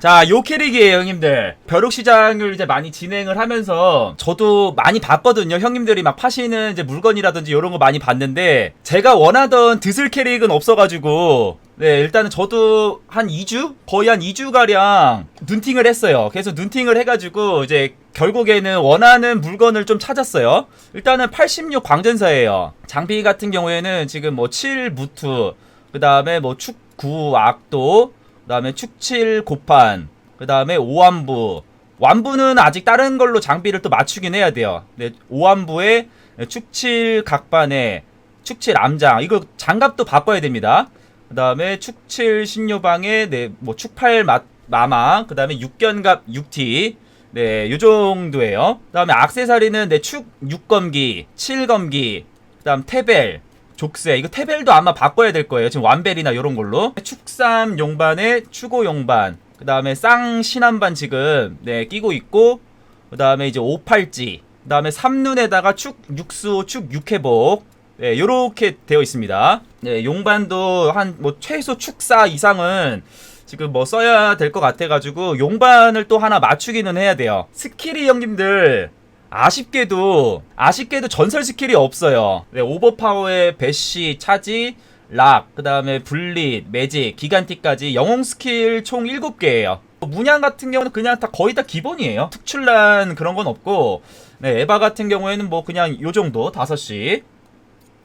자, 요 캐릭이에요, 형님들. 벼룩 시장을 이제 많이 진행을 하면서 저도 많이 봤거든요. 형님들이 막 파시는 이제 물건이라든지 이런 거 많이 봤는데 제가 원하던 드슬 캐릭은 없어가지고 네, 일단은 저도 한 2주? 거의 한 2주가량 눈팅을 했어요. 그래서 눈팅을 해가지고 이제 결국에는 원하는 물건을 좀 찾았어요. 일단은 86 광전사예요. 장비 같은 경우에는 지금 뭐 7 무투, 그 다음에 뭐 축구 악도, 그 다음에 축칠 고판, 그 다음에 오한부. 완부는 아직 다른 걸로 장비를 또 맞추긴 해야 돼요. 네, 오한부에 축칠 각반에 축칠 암장. 이거 장갑도 바꿔야 됩니다. 그 다음에 축칠 신료방에 네, 뭐 축팔 마, 마마. 그 다음에 육견갑 6T. 네, 요 정도예요. 그 다음에 악세사리는 네, 축 6검기, 7검기, 그 다음 테벨, 족쇄. 이거 테벨도 아마 바꿔야 될 거예요. 지금 완벨이나 이런 걸로. 축삼 용반에 추고 용반. 그 다음에 쌍 신한반 지금 네 끼고 있고 그 다음에 이제 오팔찌. 그 다음에 삼눈에다가 축 육수 축 육회복. 네 요렇게 되어 있습니다. 네 용반도 한 뭐 최소 축사 이상은 지금 뭐 써야 될 것 같아가지고 용반을 또 하나 맞추기는 해야 돼요. 스킬이 형님들 아쉽게도 아쉽게도 전설 스킬이 없어요. 네, 오버파워의 배시, 차지, 락, 그 다음에 블릿, 매직, 기간티까지 영웅 스킬 총 7개예요. 문양 같은 경우는 그냥 다 거의 다 기본이에요. 특출난 그런 건 없고, 네, 에바 같은 경우에는 뭐 그냥 요 정도 5시.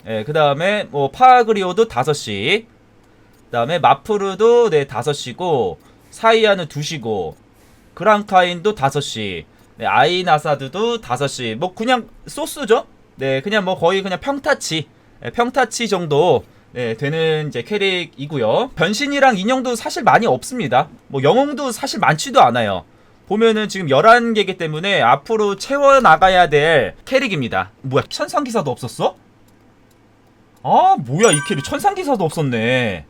네, 그 다음에 뭐 파그리오도 5시. 그 다음에 마프르도 네 5시고, 사이아는 2시고, 그랑카인도 5시. 네, 아이나사드도 5시. 뭐 그냥 소스죠? 네, 그냥 뭐 거의 그냥 평타치. 네, 평타치 정도 네, 되는 이제 캐릭이고요. 변신이랑 인형도 사실 많이 없습니다. 뭐 영웅도 사실 많지도 않아요. 보면은 지금 11개기 때문에 앞으로 채워 나가야 될 캐릭입니다. 뭐야, 천상기사도 없었어? 아, 뭐야, 이 캐릭 천상기사도 없었네.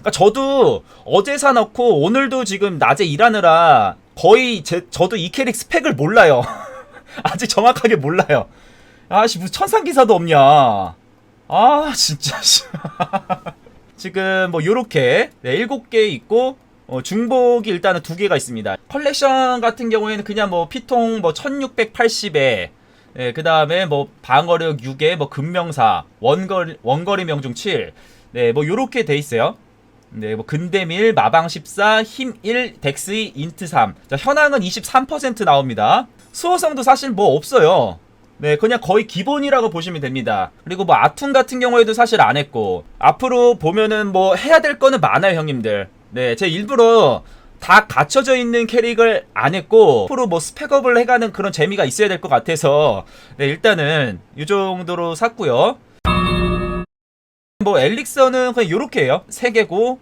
그러니까 저도 어제 사놓고 오늘도 지금 낮에 일하느라 거의 제, 저도 이 캐릭 스펙을 몰라요. 아직 정확하게 몰라요. 아씨 무슨 천상 기사도 없냐. 아 진짜 씨. 지금 뭐 요렇게 네, 7개 있고 어, 중복이 일단은 두 개가 있습니다. 컬렉션 같은 경우에는 그냥 뭐 피통 뭐 1680에 네, 그 다음에 뭐 방어력 6에 뭐 금명사 원거리 원거리 명중 7. 네, 뭐 요렇게 돼 있어요. 네, 뭐 근대밀, 마방 14, 힘 1, 덱스 2, 인트 3. 자, 현황은 23% 나옵니다. 수호성도 사실 뭐 없어요. 네, 그냥 거의 기본이라고 보시면 됩니다. 그리고 뭐 아툰 같은 경우에도 사실 안 했고 앞으로 보면은 뭐 해야 될 거는 많아요, 형님들. 네, 제 일부러 다 갖춰져 있는 캐릭을 안 했고 앞으로 뭐 스펙업을 해가는 그런 재미가 있어야 될 것 같아서 네, 일단은 이 정도로 샀고요. 뭐 엘릭서는 그냥 요렇게 해요. 3개고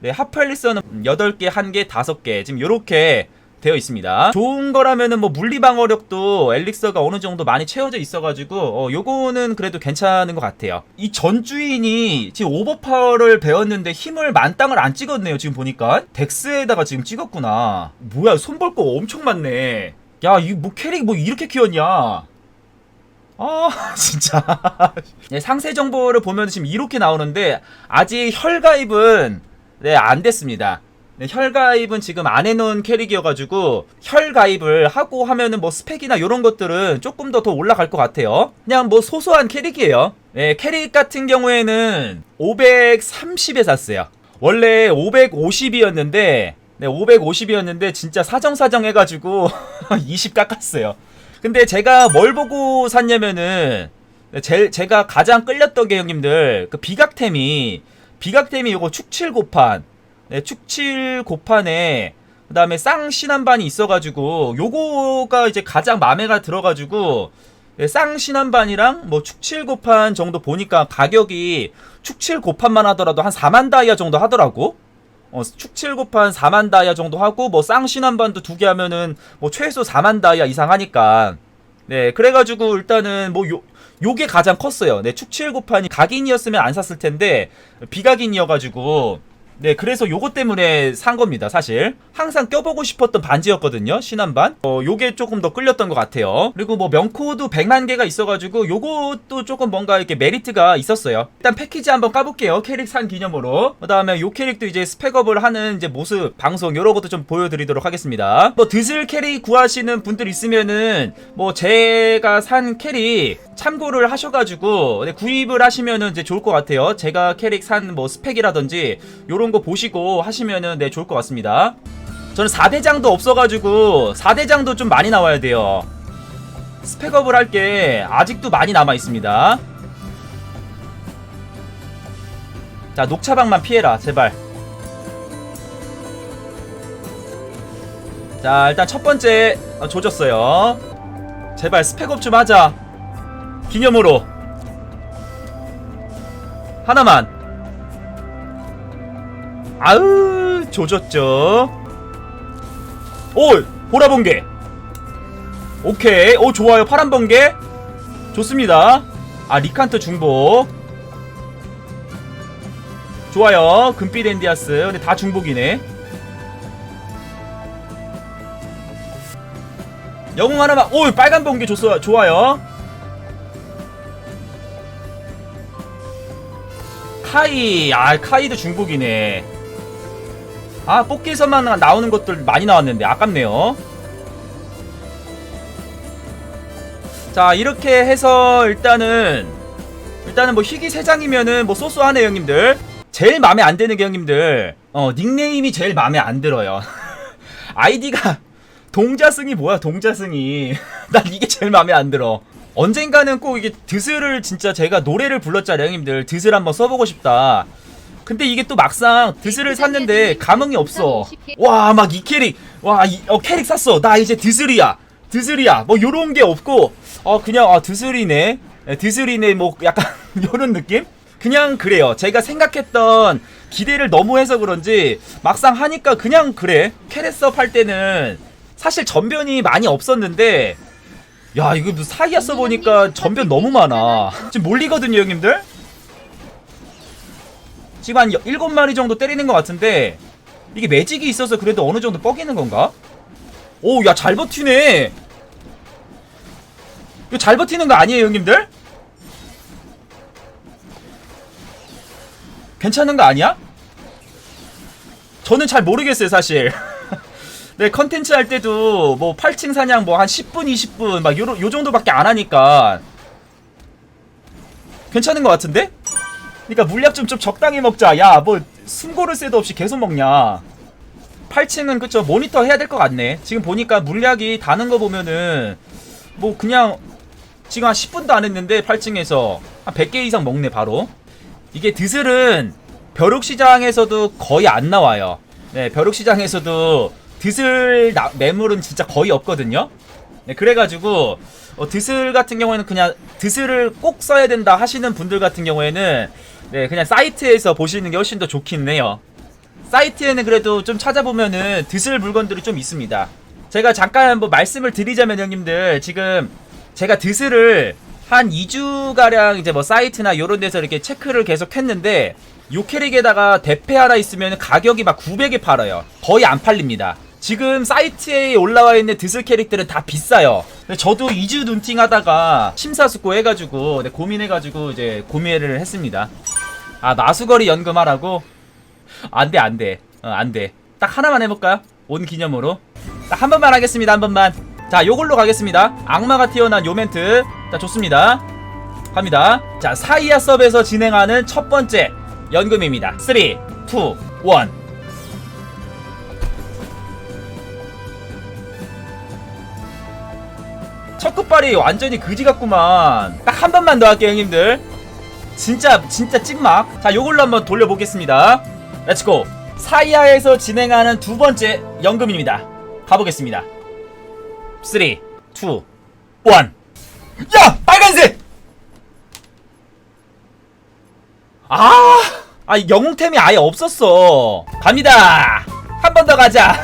네, 하프 엘릭서는 8개, 1개, 5개 지금 요렇게 되어 있습니다. 좋은 거라면은 뭐 물리 방어력도 엘릭서가 어느 정도 많이 채워져 있어가지고 어, 요거는 그래도 괜찮은 것 같아요. 이 전 주인이 지금 오버파워를 배웠는데 힘을 만땅을 안 찍었네요. 지금 보니까 덱스에다가 지금 찍었구나. 뭐야 손볼 거 엄청 많네. 야 이 뭐 캐릭 뭐 이렇게 키웠냐? 아 진짜 네, 상세 정보를 보면 지금 이렇게 나오는데 아직 혈가입은 네 안 됐습니다. 네, 혈가입은 지금 안 해놓은 캐릭이어가지고 혈가입을 하고 하면은 뭐 스펙이나 이런 것들은 조금 더 더 올라갈 것 같아요. 그냥 뭐 소소한 캐릭이에요. 네, 캐릭 같은 경우에는 530에 샀어요. 원래 550이었는데 네, 550이었는데 진짜 사정사정 해가지고 20 깎았어요. 근데 제가 뭘 보고 샀냐면은 제, 제가 가장 끌렸던 게 형님들 그 비각템이 비각템이 요거 축칠 고판. 네, 축칠 고판에 그 다음에 쌍신한반이 있어가지고 요거가 이제 가장 맘에가 들어가지고 네, 쌍신한반이랑 뭐 축칠 고판 정도 보니까 가격이 축칠 고판만 하더라도 한 4만 다이아 정도 하더라고 어, 축칠 곱한 4만 다이아 정도 하고 뭐 쌍신 한반도 두 개 하면은 뭐 최소 4만 다이아 이상 하니까. 네 그래가지고 일단은 뭐 요 요게 가장 컸어요. 네 축칠 곱한이 각인이었으면 안 샀을 텐데 비각인이어가지고 네, 그래서 요거 때문에 산 겁니다, 사실. 항상 껴보고 싶었던 반지였거든요, 신한반. 어, 요게 조금 더 끌렸던 것 같아요. 그리고 뭐 명코도 100만 개가 있어가지고 요것도 조금 뭔가 이렇게 메리트가 있었어요. 일단 패키지 한번 까볼게요, 캐릭 산 기념으로. 그 다음에 요 캐릭도 이제 스펙업을 하는 이제 모습, 방송, 요런 것도 좀 보여드리도록 하겠습니다. 뭐 드슬 캐릭 구하시는 분들 있으면은 뭐 제가 산 캐릭 참고를 하셔가지고 네, 구입을 하시면은 이제 좋을 것 같아요. 제가 캐릭 산 뭐 스펙이라든지 요런 거 보시고 하시면은 네 좋을 것 같습니다. 저는 4대장도 없어가지고 4대장도 좀 많이 나와야 돼요. 스펙업을 할 게 아직도 많이 남아 있습니다. 자 녹차방만 피해라 제발. 자 일단 첫 번째 어, 조졌어요. 제발 스펙업 좀 하자. 기념으로 하나만. 아으 조졌죠. 오 보라번개. 오케이 오 좋아요 파란 번개 좋습니다. 아 리칸트 중복. 좋아요 금빛 앤디아스 근데 다 중복이네. 영웅 하나만 오 빨간 번개 줬어요 좋아요. 카이 아 카이도 중복이네. 아 뽑기에서만 나오는 것들 많이 나왔는데 아깝네요. 자 이렇게 해서 일단은 일단은 뭐 희귀 3장이면은 뭐 쏘쏘하네 형님들. 제일 마음에 안 드는 게 형님들. 어 닉네임이 제일 마음에 안 들어요. 아이디가 동자승이 뭐야 동자승이. 난 이게 제일 마음에 안 들어 언젠가는 꼭 이게 드슬을 진짜 제가 노래를 불렀잖아요 형님들 드슬 한번 써보고 싶다. 근데 이게 또 막상 드슬을 샀는데 감흥이 없어. 와 막 이 캐릭 와 이, 어, 캐릭 샀어. 나 이제 드슬이야. 드슬이야. 뭐 요런 게 없고. 어 그냥 아 드슬이네. 예, 드슬이네. 뭐 약간 요런 느낌? 그냥 그래요. 제가 생각했던 기대를 너무 해서 그런지 막상 하니까 그냥 그래. 캐릭서 팔 때는 사실 전변이 많이 없었는데 야 이거 뭐 사이야 써보니까 전변 너무 많아 지금 몰리거든요 형님들 지금 한 7마리 정도 때리는 것 같은데 이게 매직이 있어서 그래도 어느 정도 뻐기는 건가? 오 야 잘 버티네 이거 잘 버티는 거 아니에요 형님들? 괜찮은 거 아니야? 저는 잘 모르겠어요 사실 네, 컨텐츠 할 때도 뭐 8층 사냥 뭐 한 10분, 20분 막 요, 요 정도밖에 안 하니까 괜찮은 것 같은데? 그러니까 물약 좀, 좀 적당히 먹자. 야, 뭐 숨고를 새도 없이 계속 먹냐. 8층은 그쵸 모니터 해야 될 것 같네. 지금 보니까 물약이 다는 거 보면은 뭐 그냥 지금 한 10분도 안 했는데 8층에서 한 100개 이상 먹네 바로. 이게 드슬은 벼룩시장에서도 거의 안 나와요. 네, 벼룩시장에서도 드슬 나- 매물은 진짜 거의 없거든요. 네, 그래가지고 어, 드슬 같은 경우에는 그냥 드슬을 꼭 써야 된다 하시는 분들 같은 경우에는 네, 그냥 사이트에서 보시는 게 훨씬 더 좋긴 해요. 사이트에는 그래도 좀 찾아보면은 드슬 물건들이 좀 있습니다. 제가 잠깐 뭐 말씀을 드리자면 형님들 지금 제가 드슬을 한 2주가량 이제 뭐 사이트나 요런 데서 이렇게 체크를 계속 했는데 요 캐릭에다가 대패 하나 있으면 가격이 막 900에 팔아요. 거의 안 팔립니다. 지금 사이트에 올라와 있는 드슬 캐릭들은 다 비싸요. 근데 저도 2주 눈팅 하다가 심사숙고 해가지고 네, 고민해가지고 이제 구매를 했습니다. 아 마수거리 연금하라고? 안돼 안돼. 어, 안돼. 딱 하나만 해볼까요? 온 기념으로? 딱 한 번만 하겠습니다 한 번만. 자 요걸로 가겠습니다. 악마가 튀어난 요 멘트. 자 좋습니다. 갑니다. 자 사이아 섭에서 진행하는 첫 번째 연금입니다. 3 2 1 첫 끝발이 완전히 그지 같구만. 딱 한 번만 더 할게요 형님들. 진짜 진짜 찐막. 자 요걸로 한번 돌려보겠습니다. 렛츠고 사이아에서 진행하는 두 번째 연금입니다. 가보겠습니다. 3 2 1 야! 빨간색! 아, 아 영웅템이 아예 없었어. 갑니다. 한 번 더 가자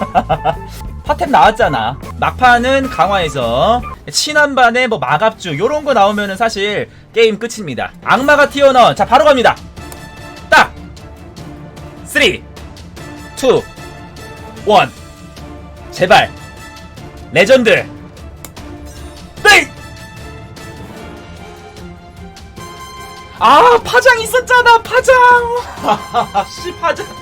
화템 나왔잖아. 막판은 강화해서 친한 반에 뭐 마갑주 요런 거 나오면은 사실 게임 끝입니다. 악마가 튀어나온 자 바로 갑니다. 딱 3, 2, 1 제발 레전드 땡! 아 파장 있었잖아 파장 씨 파장